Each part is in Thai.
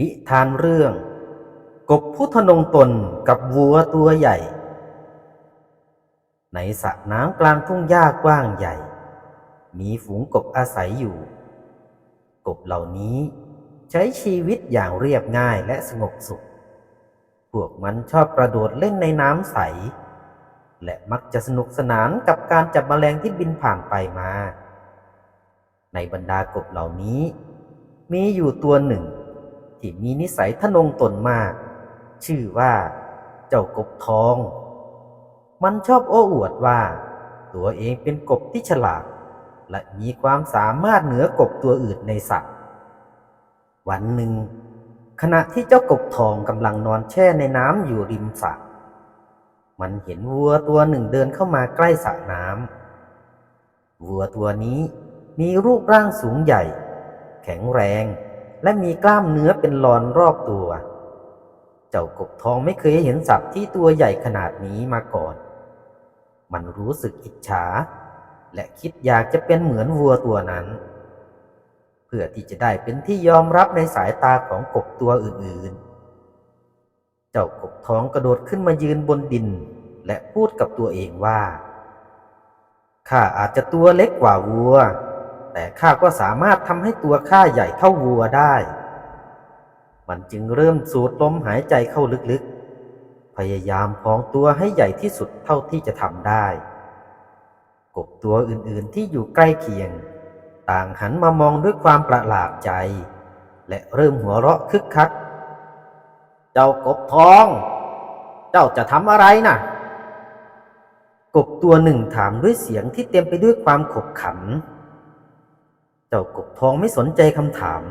นิทานเรื่อง กบพุทธนงตนกับวัวตัวใหญ่ ในสระน้ำกลางทุ่งหญ้ากว้างใหญ่ มีฝูงกบอาศัยอยู่ กบเหล่านี้ใช้ชีวิตอย่างเรียบง่ายและสงบสุข พวกมันชอบกระโดดเล่นในน้ำใส และมักจะสนุกสนานกับการจับแมลงที่บินผ่านไปมา ในบรรดากบเหล่านี้ มีอยู่ตัวหนึ่ง ที่มีนิสัยทะนงตนมาก ชื่อว่า เจ้ากบทอง มันชอบโอ้อวดว่า ตัวเองเป็นกบที่ฉลาด และมีความสามารถเหนือกบตัวอื่นในสระวันหนึ่ง ขณะที่เจ้ากบทองกำลังนอนแช่ในน้ำอยู่ริมสระมันเห็นวัวตัวหนึ่งเดินเข้ามาใกล้สระน้ำวัวตัวนี้มีรูปร่างสูงใหญ่ แข็งแรง และมีกล้ามเนื้อเป็นลอนรอบตัว เจ้ากบทองไม่เคยเห็นสัตว์ที่ตัวใหญ่ขนาดนี้มาก่อน มันรู้สึกอิจฉา และคิดอยากจะเป็นเหมือนวัวตัวนั้น เพื่อที่จะได้เป็นที่ยอมรับในสายตาของกบตัวอื่นๆ เจ้ากบทองกระโดดขึ้นมายืนบนดิน และพูดกับตัวเองว่าข้าอาจจะตัวเล็กกว่าวัว แต่ข้าก็สามารถทำให้ตัวข้าใหญ่เท่าวัวได้ มันจึงเริ่มสูดลมหายใจเข้าลึกๆ พยายามพองตัวให้ใหญ่ที่สุดเท่าที่จะทำได้ กบตัวอื่นๆที่อยู่ใกล้เคียง ต่างหันมามองด้วยความประหลาดใจ และเริ่มหัวเราะคึกคัก เจ้ากบทอง เจ้าจะทำอะไรน่ะกบตัวหนึ่งถามด้วยเสียงที่เต็มไปด้วยความขบขัน เจ้ากบทองไม่สนใจคำถาม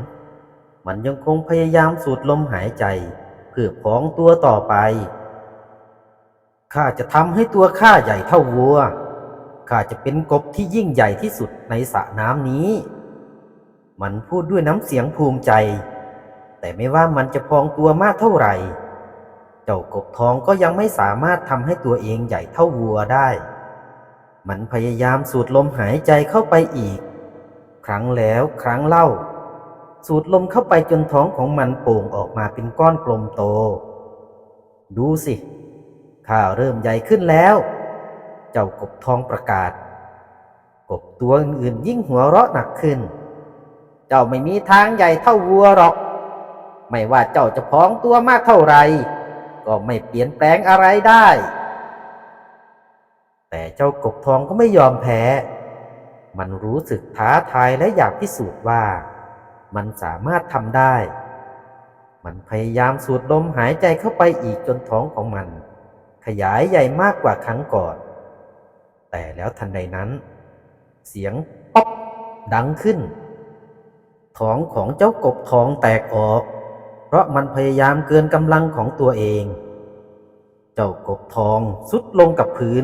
มันยังคงพยายามสูดลมหายใจ เพื่อพองตัวต่อไป ข้าจะทำให้ตัวข้าใหญ่เท่าวัว ข้าจะเป็นกบที่ยิ่งใหญ่ที่สุดในสระน้ำนี้ มันพูดด้วยน้ำเสียงภูมิใจ แต่ไม่ว่ามันจะพองตัวมากเท่าไหร่ เจ้ากบทองก็ยังไม่สามารถทำให้ตัวเองใหญ่เท่าวัวได้ มันพยายามสูดลมหายใจเข้าไปอีก ครั้งแล้วครั้งเล่า สูดลมเข้าไปจนท้องของมันโป่งออกมาเป็นก้อนกลมโต ดูสิข้าเริ่มใหญ่ขึ้นแล้ว เจ้ากบทองประกาศ กบตัวอื่นๆยิ่งหัวเราะหนักขึ้น เจ้าไม่มีทางใหญ่เท่าวัวหรอก ไม่ว่าเจ้าจะพองตัวมากเท่าไหร่ก็ไม่เปลี่ยนแปลงอะไรได้ แต่เจ้ากบทองก็ไม่ยอมแพ้ มันรู้สึกท้าทายและอยากพิสูจน์ว่า มันสามารถทำได้ มันพยายามสูดลมหายใจเข้าไปอีกจนท้องของมัน ขยายใหญ่มากกว่าครั้งก่อน แต่แล้วทันใดนั้น เสียงป๊อปดังขึ้น ท้องของเจ้ากบทองแตกออก เพราะมันพยายามเกินกำลังของตัวเอง เจ้ากบทองสุดลงกับพื้น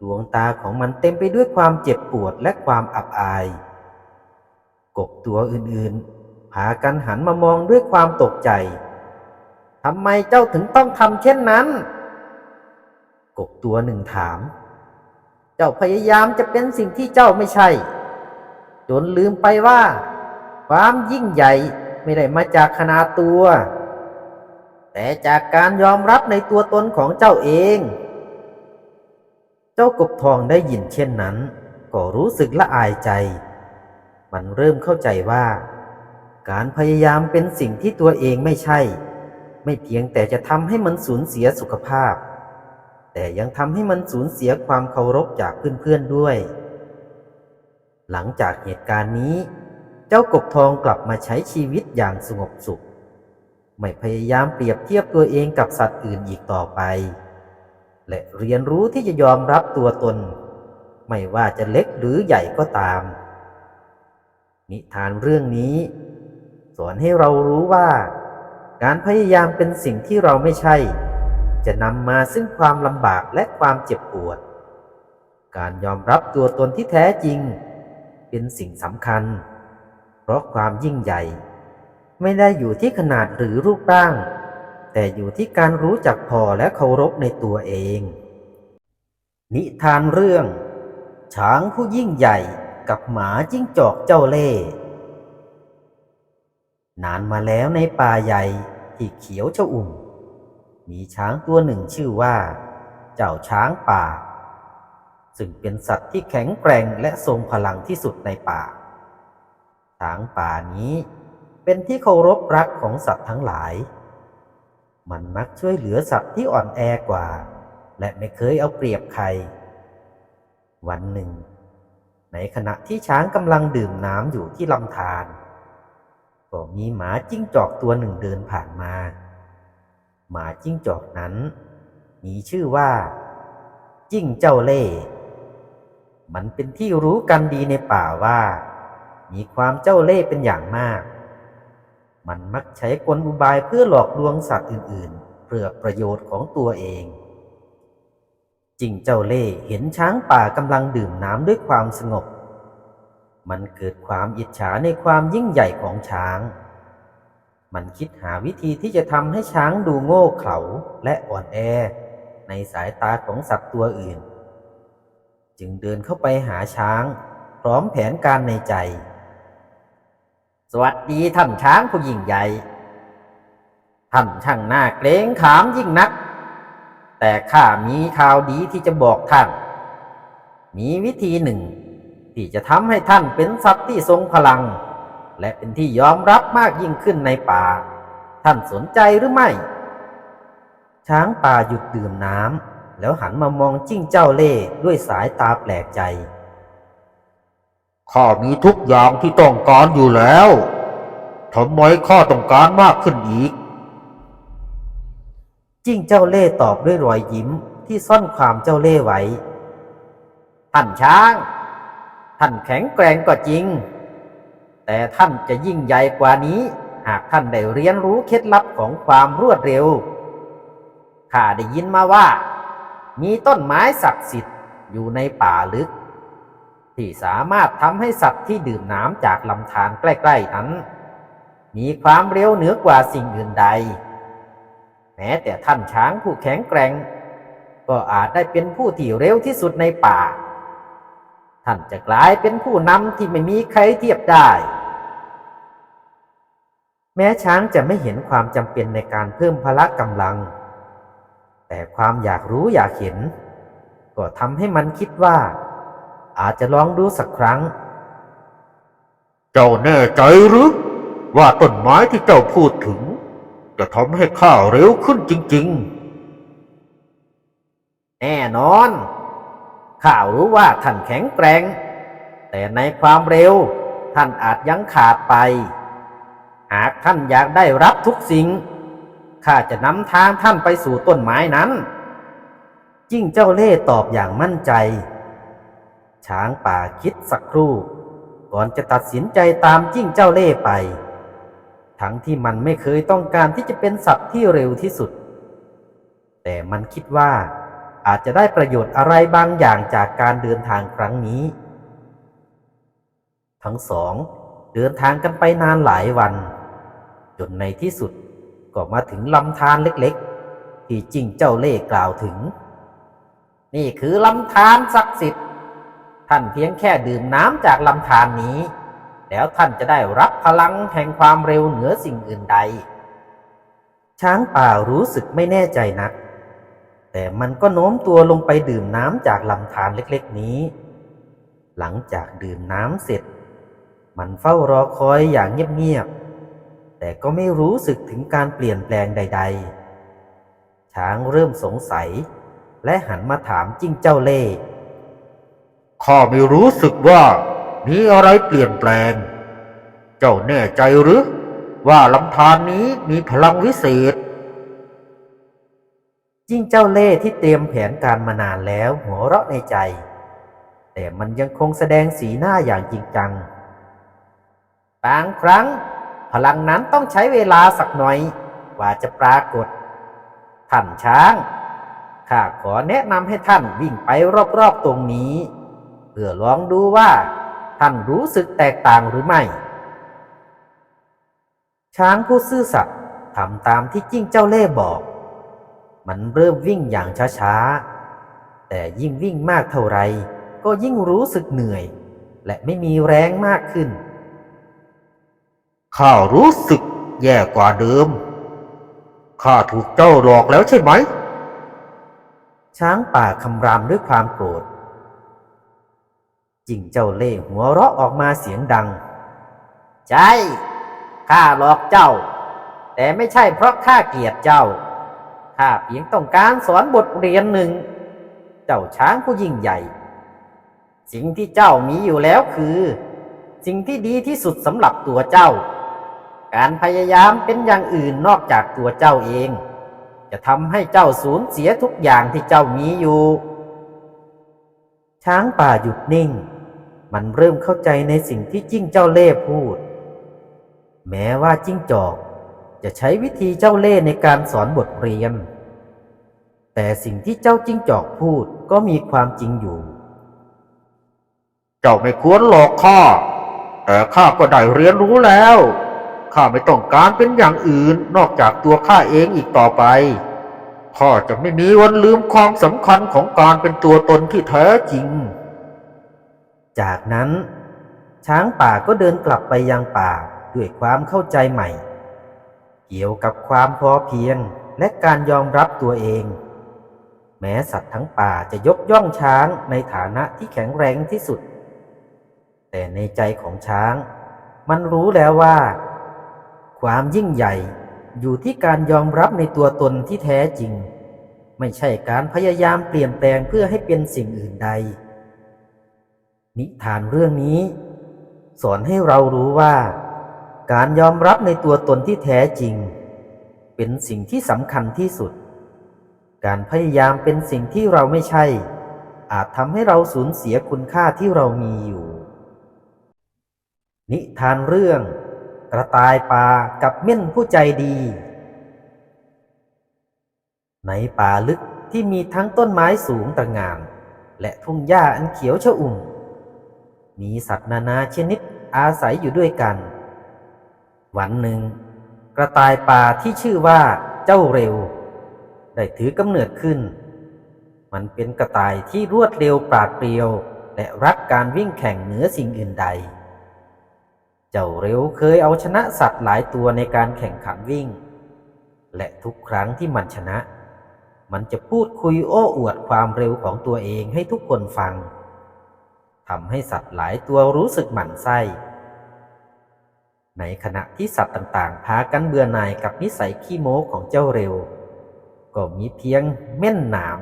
ดวงตาของมันเต็มไปด้วยความเจ็บปวดและความอับอาย กบตัวอื่นๆ พากันหันมามองด้วยความตกใจ ทำไมเจ้าถึงต้องทำเช่นนั้น กบตัวหนึ่งถาม เจ้าพยายามจะเป็นสิ่งที่เจ้าไม่ใช่ จนลืมไปว่า ความยิ่งใหญ่ไม่ได้มาจากขนาดตัว แต่จากการยอมรับในตัวตนของเจ้าเอง จ้ากบทองได้ยินเช่นนั้น ก็รู้สึกละอายใจ มันเริ่มเข้าใจว่า การพยายามเป็นสิ่งที่ตัวเองไม่ใช่ ไม่เพียงแต่จะทำให้มันสูญเสียสุขภาพ แต่ยังทำให้มันสูญเสียความเคารพจากเพื่อนๆด้วย หลังจากเหตุการณ์นี้ เจ้ากบทองกลับมาใช้ชีวิตอย่างสงบสุข ไม่พยายามเปรียบเทียบตัวเองกับสัตว์อื่นอีกต่อไป และเรียนรู้ที่จะยอมรับตัวตน ไม่ว่าจะเล็กหรือใหญ่ก็ตาม นิทานเรื่องนี้ สอนให้เรารู้ว่า การพยายามเป็นสิ่งที่เราไม่ใช่ จะนำมาซึ่งความลำบากและความเจ็บปวด การยอมรับตัวตนที่แท้จริง เป็นสิ่งสำคัญ เพราะความยิ่งใหญ่ ไม่ได้อยู่ที่ขนาดหรือรูปร่าง แต่อยู่ที่การรู้จักพอและเคารพในตัวเอง นิทานเรื่อง ช้างผู้ยิ่งใหญ่กับหมาจิ้งจอกเจ้าเล่ นานมาแล้วในป่าใหญ่ที่เขียวชอุ่ม มีช้างตัวหนึ่งชื่อว่า เจ้าช้างป่า ซึ่งเป็นสัตว์ที่แข็งแกร่งและทรงพลังที่สุดในป่า ช้างป่านี้เป็นที่เคารพรักของสัตว์ทั้งหลาย มันมักช่วยเหลือสัตว์ที่อ่อนแอกว่า และไม่เคยเอาเปรียบใคร วันหนึ่ง ในขณะที่ช้างกำลังดื่มน้ำอยู่ที่ลำธารก็มีหมาจิ้งจอกตัวหนึ่งเดินผ่านมา หมาจิ้งจอกนั้น มีชื่อว่า จิ้งเจ้าเล่ห์มันเป็นที่รู้กันดีในป่าว่า มีความเจ้าเล่ห์เป็นอย่างมาก มันมักใช้กลอุบายเพื่อหลอกลวงสัตว์อื่นๆ เพื่อประโยชน์ของตัวเองจิงเจ้าเล่ห์เห็นช้างป่ากำลังดื่มน้ำด้วยความสงบ มันเกิดความอิจฉาในความยิ่งใหญ่ของช้าง มันคิดหาวิธีที่จะทำให้ช้างดูโง่เขลาและอ่อนแอ ในสายตาของสัตว์ตัวอื่น จึงเดินเข้าไปหาช้าง พร้อมแผนการในใจ สวัสดีท่านช้างผู้ยิ่งใหญ่ ท่านช่างหน้าเกรงขามยิ่งนัก แต่ข้ามีข่าวดีที่จะบอกท่าน มีวิธีหนึ่ง ที่จะทำให้ท่านเป็นสัตว์ที่ทรงพลัง และเป็นที่ยอมรับมากยิ่งขึ้นในป่า ท่านสนใจหรือไม่ ช้างป่าหยุดดื่มน้ำแล้วหันมามองจิ้งเจ้าเล่ด้วยสายตาแปลกใจ ข้ามีทุกอย่างที่ต้องการอยู่แล้วทำไมข้าต้องการมากขึ้นอีก จิ้งเจ้าเล่ห์ตอบด้วยรอยยิ้มที่ซ่อนความเจ้าเล่ห์ไว้ ท่านช้าง ท่านแข็งแกร่งก็จริง แต่ท่านจะยิ่งใหญ่กว่านี้ หากท่านได้เรียนรู้เคล็ดลับของความรวดเร็ว ข้าได้ยินมาว่า มีต้นไม้ศักดิ์สิทธิ์อยู่ในป่าลึก ที่สามารถทำให้สัตว์ที่ดื่มน้ำจากลำธารใกล้ ๆ นั้น มีความเร็วเหนือกว่าสิ่งอื่นใด แม้แต่ท่านช้างผู้แข็งแกร่ง ก็อาจได้เป็นผู้ที่เร็วที่สุดในป่า ท่านจะกลายเป็นผู้นำที่ไม่มีใครเทียบได้ แม้ช้างจะไม่เห็นความจำเป็นในการเพิ่มพละกำลัง แต่ความอยากรู้อยากเห็น ก็ทำให้มันคิดว่า อาจจะลองดูสักครั้ง เจ้าแน่ใจหรือ ว่าต้นไม้ที่เจ้าพูดถึง จะทำให้ข้าเร็วขึ้นจริงแน่นอน ข้ารู้ว่าท่านแข็งแกร่ง แต่ในความเร็วท่านอาจยังขาดไป หากท่านอยากได้รับทุกสิ่ง ข้าจะนำทางท่านไปสู่ต้นไม้นั้น จิ้งเจ้าเล่ห์ตอบอย่างมั่นใจ ช้างป่าคิดสักครู่ ก่อนจะตัดสินใจตามจิ้งเจ้าเล่ไป ทั้งที่มันไม่เคยต้องการที่จะเป็นสัตว์ที่เร็วที่สุด แต่มันคิดว่าอาจจะได้ประโยชน์อะไรบางอย่างจากการเดินทางครั้งนี้ ทั้งสองเดินทางกันไปนานหลายวัน จนในที่สุดก็มาถึงลำธารเล็กๆ ที่จิ้งเจ้าเล่กล่าวถึง นี่คือลำธารศักดิ์สิทธิ์ ท่านเพียงแค่ดื่มน้ำจากลำธารนี้ แล้วท่านจะได้รับพลังแห่งความเร็วเหนือสิ่งอื่นใด ช้างป่ารู้สึกไม่แน่ใจนัก แต่มันก็โน้มตัวลงไปดื่มน้ำจากลำธารเล็กๆนี้ หลังจากดื่มน้ำเสร็จ มันเฝ้ารอคอยอย่างเงียบๆ แต่ก็ไม่รู้สึกถึงการเปลี่ยนแปลงใด ๆ ช้างเริ่มสงสัย และหันมาถามจิ้งเจ้าเล่ห์ ข้าไม่รู้สึกว่ามีอะไรเปลี่ยนแปลง เจ้าแน่ใจหรือ ว่าลำธารนี้มีพลังวิเศษ จิ้งเจ้าเล่ห์ที่เตรียมแผนการมานานแล้วหัวเราะในใจ แต่มันยังคงแสดงสีหน้าอย่างจริงจัง บางครั้ง พลังนั้นต้องใช้เวลาสักหน่อยกว่าจะปรากฏ ท่านช้างข้าขอแนะนำให้ท่านวิ่งไปรอบๆตรงนี้ พื่อลองดูว่า ท่านรู้สึกแตกต่างหรือไม่ ช้างผู้ซื่อสัตย์ทำตามที่จิ้งเจ้าเล่บอก มันเริ่มวิ่งอย่างช้าๆ แต่ยิ่งวิ่งมากเท่าไร ก็ยิ่งรู้สึกเหนื่อย และไม่มีแรงมากขึ้น ข้ารู้สึกแย่กว่าเดิม ข้าถูกเจ้าหลอกแล้วใช่ไหม ช้างป่าคำรามด้วยความโกรธ จิงเจ้าเล่ห์หัวเราะออกมาเสียงดัง ใช่ข้าหลอกเจ้า แต่ไม่ใช่เพราะข้าเกลียดเจ้าข้าเพียงต้องการสอนบทเรียนหนึ่ง เจ้าช้างผู้ยิ่งใหญ่ สิ่งที่เจ้ามีอยู่แล้วคือ สิ่งที่ดีที่สุดสำหรับตัวเจ้า การพยายามเป็นอย่างอื่นนอกจากตัวเจ้าเอง จะทำให้เจ้าสูญเสียทุกอย่างที่เจ้ามีอยู่ ช้างป่าหยุดนิ่ง มันเริ่มเข้าใจในสิ่งที่จิ้งเจ้าเล่ห์พูด แม้ว่าจิ้งจอก จะใช้วิธีเจ้าเล่ห์ในการสอนบทเรียน แต่สิ่งที่เจ้าจิ้งจอกพูดก็มีความจริงอยู่ เจ้าไม่ควรหลอกข้าแต่ข้าก็ได้เรียนรู้แล้วข้าไม่ต้องการเป็นอย่างอื่นนอกจากตัวข้าเองอีกต่อไปข้าจะไม่มีวันลืมความสำคัญของการเป็นตัวตนที่แท้จริง จากนั้น ช้างป่าก็เดินกลับไปยังป่าด้วยความเข้าใจใหม่ เกี่ยวกับความพอเพียงและการยอมรับตัวเอง แม้สัตว์ทั้งป่าจะยกย่องช้างในฐานะที่แข็งแรงที่สุด แต่ในใจของช้าง มันรู้แล้วว่า ความยิ่งใหญ่อยู่ที่การยอมรับในตัวตนที่แท้จริง ไม่ใช่การพยายามเปลี่ยนแปลงเพื่อให้เป็นสิ่งอื่นใด นิทานเรื่องนี้ สอนให้เรารู้ว่า การยอมรับในตัวตนที่แท้จริง เป็นสิ่งที่สำคัญที่สุด การพยายามเป็นสิ่งที่เราไม่ใช่ อาจทำให้เราสูญเสียคุณค่าที่เรามีอยู่ นิทานเรื่อง กระต่ายป่ากับเม่นผู้ใจดี ในป่าลึกที่มีทั้งต้นไม้สูงตระหง่านและทุ่งหญ้าอันเขียวชอุ่ม มีสัตว์นานาชนิดอาศัยอยู่ด้วยกัน วันหนึ่ง กระต่ายป่าที่ชื่อว่าเจ้าเร็ว ได้ถือกำเนิดขึ้น มันเป็นกระต่ายที่รวดเร็วปราดเปรียว และรักการวิ่งแข่งเหนือสิ่งอื่นใด เจ้าเร็วเคยเอาชนะสัตว์หลายตัวในการแข่งขันวิ่ง และทุกครั้งที่มันชนะ มันจะพูดคุยโอ้อวดความเร็วของตัวเองให้ทุกคนฟัง ทำให้สัตว์หลายตัวรู้สึกหมั่นไส้ในขณะที่สัตว์ต่างๆ พากันเบื่อหน่ายกับนิสัยขี้โม้ของเจ้าเร็ว ก็มีเพียงเม่นหนาม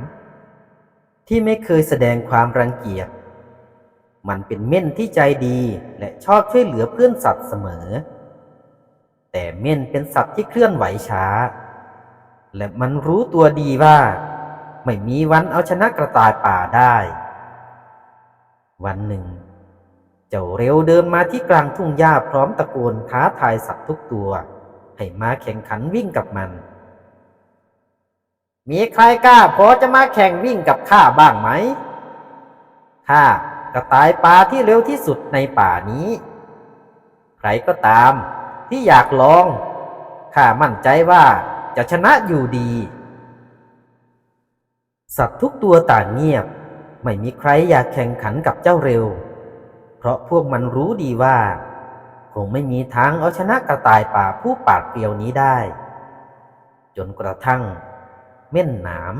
ที่ไม่เคยแสดงความรังเกียจ มันเป็นเม่นที่ใจดีและชอบช่วยเหลือเพื่อนสัตว์เสมอ แต่เม่นเป็นสัตว์ที่เคลื่อนไหวช้า และมันรู้ตัวดีว่า ไม่มีวันเอาชนะกระต่ายป่าได้ วันหนึ่ง เจ้าเร็วเดินมาที่กลางทุ่งหญ้าพร้อมตะโกนท้าทายสัตว์ทุกตัว ให้มาแข่งขันวิ่งกับมัน มีใครกล้าพอจะมาแข่งวิ่งกับข้าบ้างไหมข้ากระต่ายป่าที่เร็วที่สุดในป่านี้ ใครก็ตามที่อยากลองข้ามั่นใจว่าจะชนะอยู่ดี สัตว์ทุกตัวต่างเงียบ ไม่มีใครอยากแข่งขันกับเจ้าเร็ว เพราะพวกมันรู้ดีว่า คงไม่มีทางเอาชนะกระต่ายป่าผู้ปากเปรียวนี้ได้ จนกระทั่ง เม่นหนาม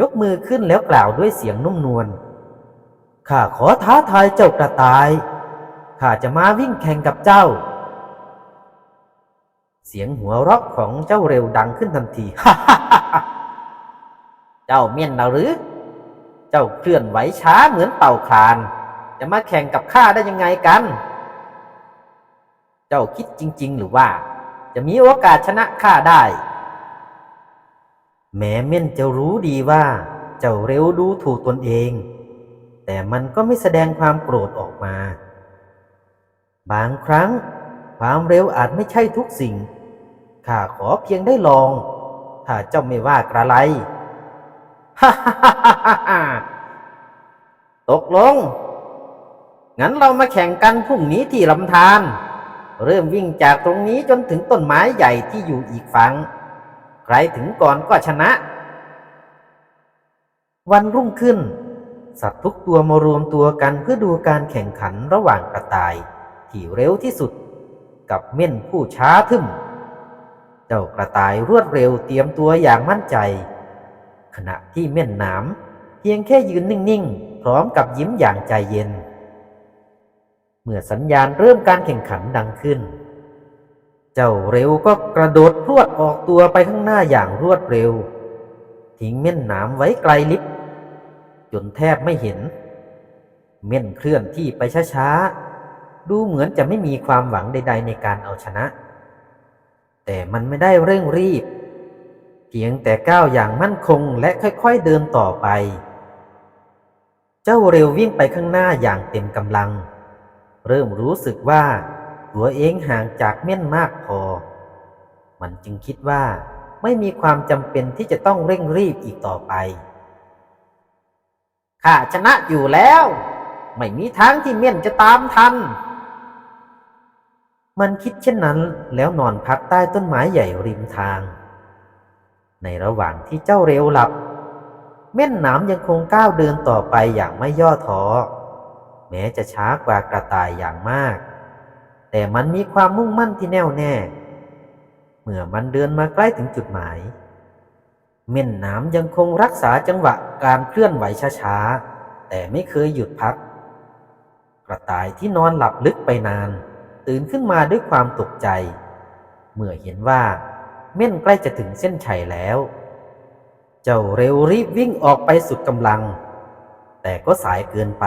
ยกมือขึ้นแล้วกล่าวด้วยเสียงนุ่มนวล ข้าขอท้าทายเจ้ากระต่าย ข้าจะมาวิ่งแข่งกับเจ้า เสียงหัวเราะของเจ้าเร็วดังขึ้นทันที เจ้าเม่นนหรือ เจ้าเคลื่อนไหวช้าเหมือนเต่าคลาน จะมาแข่งกับข้าได้ยังไงกัน เจ้าคิดจริง ๆ หรือว่า จะมีโอกาสชนะข้าได้ แม้เม่นจะรู้ดีว่า เจ้าเร็วดูถูกตนเอง แต่มันก็ไม่แสดงความโกรธออกมา บางครั้งความเร็วอาจไม่ใช่ทุกสิ่ง ข้าขอเพียงได้ลอง ถ้าเจ้าไม่ว่ากระไร ตกลง งั้นเรามาแข่งกันพรุ่งนี้ที่ลำธาร เริ่มวิ่งจากตรงนี้จนถึงต้นไม้ใหญ่ที่อยู่อีกฝั่ง ใครถึงก่อนก็ชนะ วันรุ่งขึ้น สัตว์ทุกตัวมารวมตัวกันเพื่อดูการแข่งขันระหว่างกระต่าย ที่เร็วที่สุด กับเม่นผู้ช้าทึ่มจ้ากระต่ายรวดเร็วเตรียมตัวอย่างมั่นใจ ขณะที่เม่นหนามเพียงแค่ยืนนิ่งๆ พร้อมกับยิ้มอย่างใจเย็น เมื่อสัญญาณเริ่มการแข่งขันดังขึ้น เจ้าเร็วก็กระโดดพรวดออกตัวไปข้างหน้าอย่างรวดเร็ว ทิ้งเม่นหนามไว้ไกลลิบจนแทบไม่เห็น เม่นเคลื่อนที่ไปช้าๆ ดูเหมือนจะไม่มีความหวังใด ๆ ในการเอาชนะ แต่มันไม่ได้เร่งรีบ พียงแต่ก้าวอย่างมั่นคงและค่อยๆเดินต่อไป เจ้าเร็ววิ่งไปข้างหน้าอย่างเต็มกำลัง เริ่มรู้สึกว่า ตัวเองห่างจากเม่นมากพอ มันจึงคิดว่า ไม่มีความจำเป็นที่จะต้องเร่งรีบอีกต่อไป ข้าชนะอยู่แล้ว ไม่มีทางที่เม่นจะตามทัน มันคิดเช่นนั้นแล้วนอนพักใต้ต้นไม้ใหญ่ริมทาง ในระหว่างที่เจ้าเร็วหลับ เม่นหนามยังคงก้าวเดินต่อไปอย่างไม่ย่อท้อ แม้จะช้ากว่ากระต่ายอย่างมาก แต่มันมีความมุ่งมั่นที่แน่วแน่ เมื่อมันเดินมาใกล้ถึงจุดหมาย เม่นหนามยังคงรักษาจังหวะการเคลื่อนไหวช้าๆ แต่ไม่เคยหยุดพัก กระต่ายที่นอนหลับลึกไปนาน ตื่นขึ้นมาด้วยความตกใจ เมื่อเห็นว่า เม่นใกล้จะถึงเส้นชัยแล้ว เจ้าเร็วรีบวิ่งออกไปสุดกำลัง แต่ก็สายเกินไป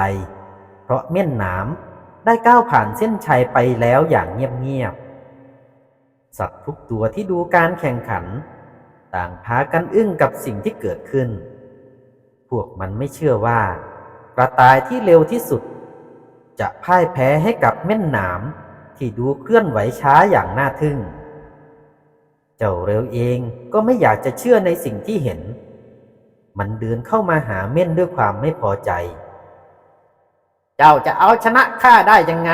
เพราะเม่นหนามได้ก้าวผ่านเส้นชัยไปแล้วอย่างเงียบๆ สัตว์ทุกตัวที่ดูการแข่งขัน ต่างพากันอึ้งกับสิ่งที่เกิดขึ้น พวกมันไม่เชื่อว่า กระต่ายที่เร็วที่สุด จะพ่ายแพ้ให้กับเม่นหนามที่ดูเคลื่อนไหวช้าอย่างน่าทึ่ง เจ้าเร็วเองก็ไม่อยากจะเชื่อในสิ่งที่เห็น มันเดินเข้ามาหาเม่นด้วยความไม่พอใจ เจ้าจะเอาชนะข้าได้ยังไง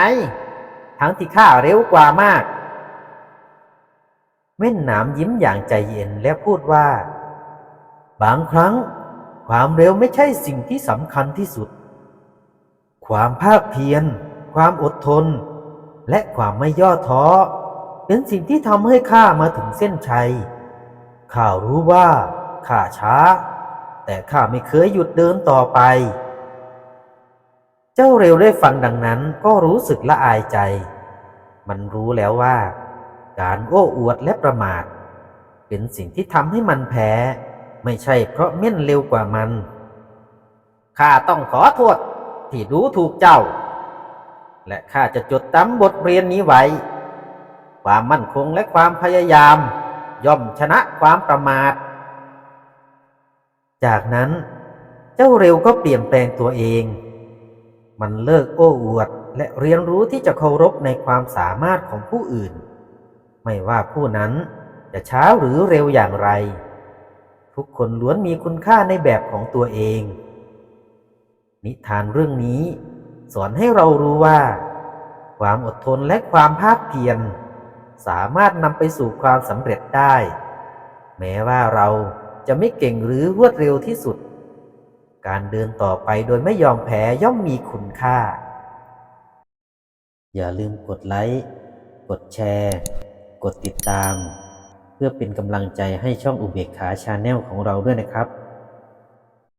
ทั้งที่ข้าเร็วกว่ามาก เม่นหนามยิ้มอย่างใจเย็นและพูดว่า บางครั้ง ความเร็วไม่ใช่สิ่งที่สำคัญที่สุด ความภาคเพียร ความอดทน และความไม่ย่อท้อ เป็นสิ่งที่ทำให้ข้ามาถึงเส้นชัย ข้ารู้ว่าข้าช้า แต่ข้าไม่เคยหยุดเดินต่อไป เจ้าเร็วได้ฟังดังนั้นก็รู้สึกละอายใจ มันรู้แล้วว่า การโอ้อวดและประมาท เป็นสิ่งที่ทำให้มันแพ้ ไม่ใช่เพราะเม่นเร็วกว่ามัน ข้าต้องขอโทษที่ดูถูกเจ้า และข้าจะจดจำบทเรียนนี้ไว้ ความมั่นคงและความพยายาม ย่อมชนะความประมาท จากนั้นเจ้าเร็วก็เปลี่ยนแปลงตัวเอง มันเลิกโอ้อวดและเรียนรู้ที่จะเคารพในความสามารถของผู้อื่น ไม่ว่าผู้นั้นจะช้าหรือเร็วอย่างไร ทุกคนล้วนมีคุณค่าในแบบของตัวเอง นิทานเรื่องนี้ สอนให้เรารู้ว่า ความอดทนและความภาคเพียร สามารถนำไปสู่ความสำเร็จได้ แม้ว่าเราจะไม่เก่งหรือรวดเร็วที่สุด การเดินต่อไปโดยไม่ยอมแพ้ย่อมมีคุณค่า อย่าลืมกดไลค์ กดแชร์ กดติดตาม เพื่อเป็นกำลังใจให้ช่องอุเบกขาชาแนลของเราด้วยนะครับ